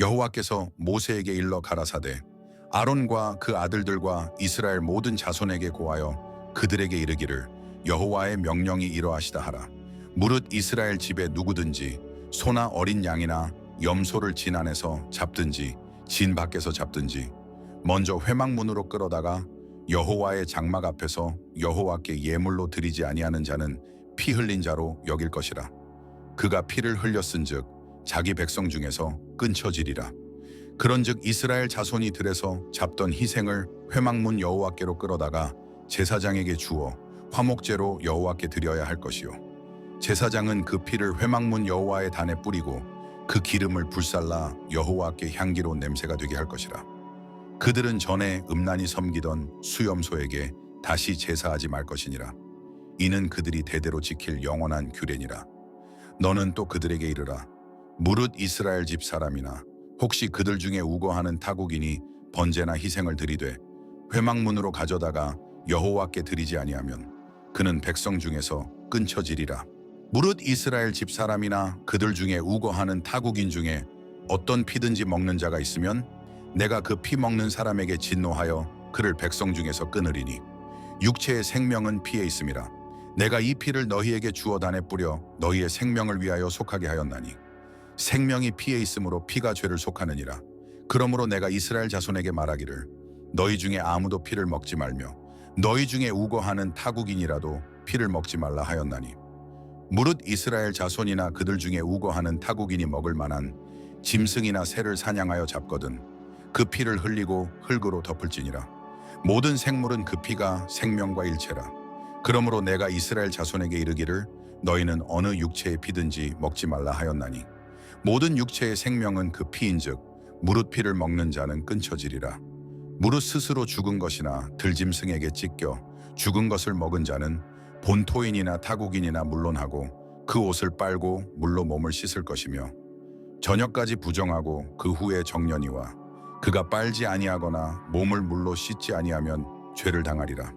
여호와께서 모세에게 일러 가라사대 아론과 그 아들들과 이스라엘 모든 자손에게 고하여 그들에게 이르기를 여호와의 명령이 이러하시다 하라. 무릇 이스라엘 집에 누구든지 소나 어린 양이나 염소를 진 안에서 잡든지 진 밖에서 잡든지 먼저 회막문으로 끌어다가 여호와의 장막 앞에서 여호와께 예물로 드리지 아니하는 자는 피 흘린 자로 여길 것이라. 그가 피를 흘렸은즉 자기 백성 중에서 끊쳐지리라. 그런즉 이스라엘 자손이 들에서 잡던 희생을 회막문 여호와께로 끌어다가 제사장에게 주어 화목제로 여호와께 드려야 할 것이요. 제사장은 그 피를 회막문 여호와의 단에 뿌리고 그 기름을 불살라 여호와께 향기로운 냄새가 되게 할 것이라. 그들은 전에 음란히 섬기던 수염소에게 다시 제사하지 말 것이니라. 이는 그들이 대대로 지킬 영원한 규례니라. 너는 또 그들에게 이르라 무릇 이스라엘 집 사람이나 혹시 그들 중에 우거하는 타국인이 번제나 희생을 드리되 회막문으로 가져다가 여호와께 드리지 아니하면 그는 백성 중에서 끊쳐지리라. 무릇 이스라엘 집 사람이나 그들 중에 우거하는 타국인 중에 어떤 피든지 먹는 자가 있으면 내가 그 피 먹는 사람에게 진노하여 그를 백성 중에서 끊으리니 육체의 생명은 피에 있음이라. 내가 이 피를 너희에게 주어 단에 뿌려 너희의 생명을 위하여 속하게 하였나니 생명이 피에 있으므로 피가 죄를 속하느니라. 그러므로 내가 이스라엘 자손에게 말하기를 너희 중에 아무도 피를 먹지 말며 너희 중에 우거하는 타국인이라도 피를 먹지 말라 하였나니. 무릇 이스라엘 자손이나 그들 중에 우거하는 타국인이 먹을 만한 짐승이나 새를 사냥하여 잡거든 그 피를 흘리고 흙으로 덮을지니라. 모든 생물은 그 피가 생명과 일체라. 그러므로 내가 이스라엘 자손에게 이르기를 너희는 어느 육체의 피든지 먹지 말라 하였나니 모든 육체의 생명은 그 피인즉 무릇 피를 먹는 자는 끊쳐지리라. 무릇 스스로 죽은 것이나 들짐승에게 찢겨 죽은 것을 먹은 자는 본토인이나 타국인이나 물론하고 그 옷을 빨고 물로 몸을 씻을 것이며 저녁까지 부정하고 그 후에 정년이와 그가 빨지 아니하거나 몸을 물로 씻지 아니하면 죄를 당하리라